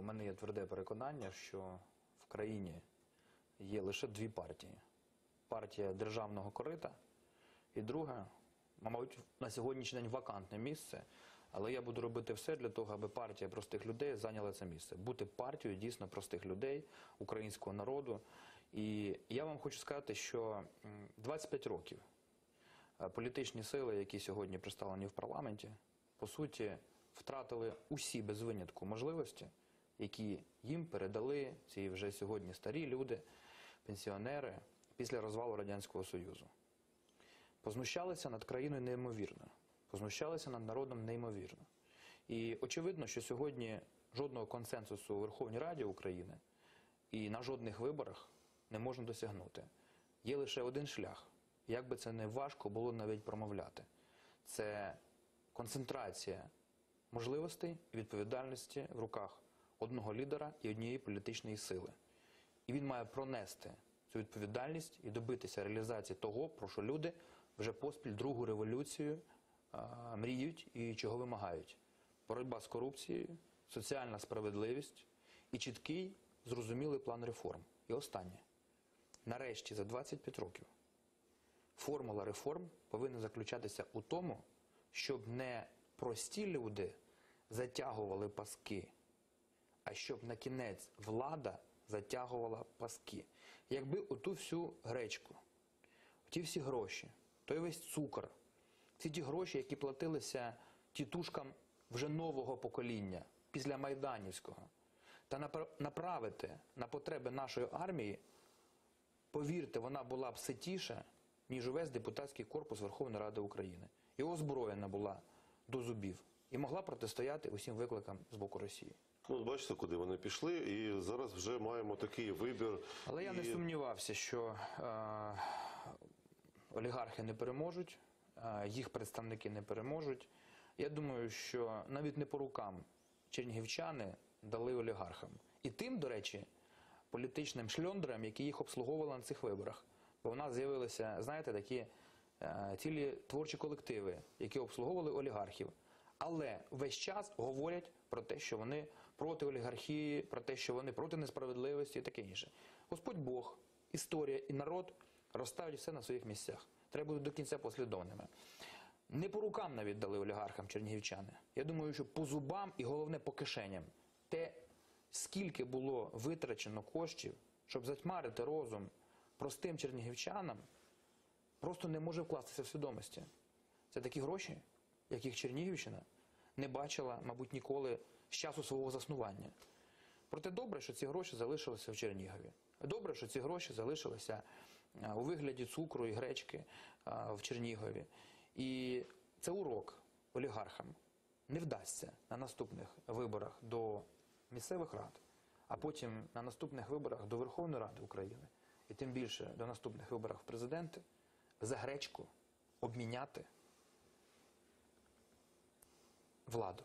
У мене є тверде переконання, що в країні є лише дві партії: партія державного корита і друга, мабуть, на сьогоднішній день вакантне місце. Але я буду робити все для того, аби партія простих людей зайняла це місце. Бути партією дійсно простих людей, українського народу. І я вам хочу сказати, що м, 25 років Е, політичні сили, які сьогодні представлені в парламенті, по суті, втратили усі без винятку можливості, які їм передали ці вже сьогодні старі люди, пенсіонери після розвалу Радянського Союзу. Познущалися над країною неймовірно, познущалися над народом неймовірно. І очевидно, що сьогодні жодного консенсусу у Верховній Раді України і на жодних виборах не можна досягнути. Є лише один шлях, як би це не важко було навіть промовляти. Це концентрація можливостей і відповідальності в руках одного лідера і однієї політичної сили. І він має пронести цю відповідальність і добитися реалізації того, про що люди вже поспіль другу революцію мріють і чого вимагають: боротьба з корупцією, соціальна справедливість і чіткий, зрозумілий план реформ. І останнє. Нарешті, за 25 років, формула реформ повинна заключатися у тому, щоб не прості люди затягували паски, а щоб на кінець влада затягувала паски. Якби оту всю гречку, ті всі гроші, той весь цукор, всі ті гроші, які платилися тітушкам вже нового покоління після Майданівського, та направити на потреби нашої армії, повірте, вона була б ситіша, ніж увесь депутатський корпус Верховної Ради України. І озброєна була до зубів і могла протистояти усім викликам з боку Росії. Ну, бачите, куди вони пішли, і зараз вже маємо такий вибір. Але я не сумнівався, що е, олігархи не переможуть, е, їх представники не переможуть. Я думаю, що навіть не по рукам чернігівчани дали олігархам. І тим, до речі, політичним шльондрам, які їх обслуговували на цих виборах. Бо в нас з'явилися, знаєте, такі е, цілі творчі колективи, які обслуговували олігархів. Але весь час говорять про те, що вони проти олігархії, про те, що вони проти несправедливості і таке інше. Господь Бог, історія і народ розставлять все на своїх місцях. Треба бути до кінця послідовними. Не по рукам навіть дали олігархам чернігівчани. Я думаю, що по зубам і головне по кишеням. Те, скільки було витрачено коштів, щоб затьмарити розум простим чернігівчанам, просто не може вкластися в свідомості. Це такі гроші, яких Чернігівщина не бачила, мабуть, ніколи з часу свого заснування. Проте добре, що ці гроші залишилися в Чернігові. Добре, що ці гроші залишилися у вигляді цукру і гречки в Чернігові. І це урок олігархам. Не вдасться на наступних виборах до місцевих рад, а потім на наступних виборах до Верховної Ради України, і тим більше до наступних виборах в президенти за гречку обміняти владу.